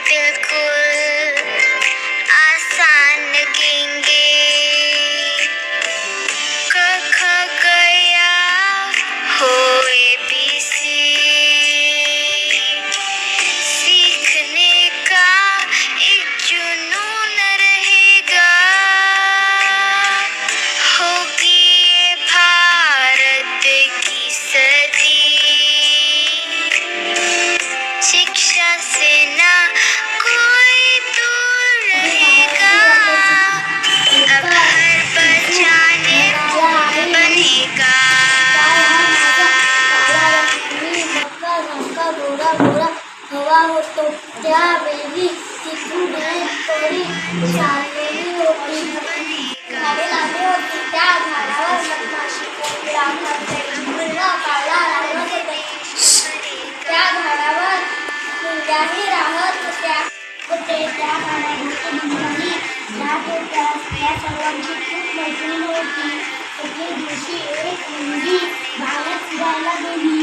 baby, cool. होतो त्यावेळी तिथून तरी चाललेली होती झाडे होती त्या झाडावर मधमाशी राहत पूर्ण काळा राहत होते. त्या झाडावर मुंग्याही राहत होत्या. होते त्या झाडाची मुंग्याही राहत होत्या त्या सर्वांची खूप मैत्री होती. एके दिवशी एक मुलगी बाहेर फिरायला गेली.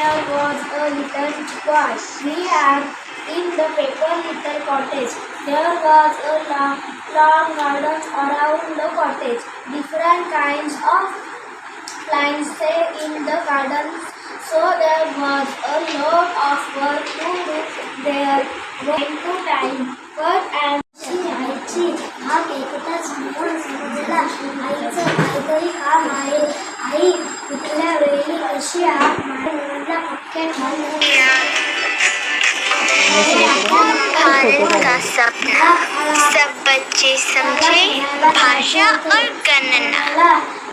There was a little squash. We had in the paper little cottage. There was a long, long garden around the cottage. Different kinds of plants stay in the garden. So there was a lot of work to do there. Went to time. But and आईची हा एकटाच मोड समजला आईचं काहीतरी काम आहे आई कुठल्या वेळी अशी हाक सब बच्चे समझे भाषा और गणना मला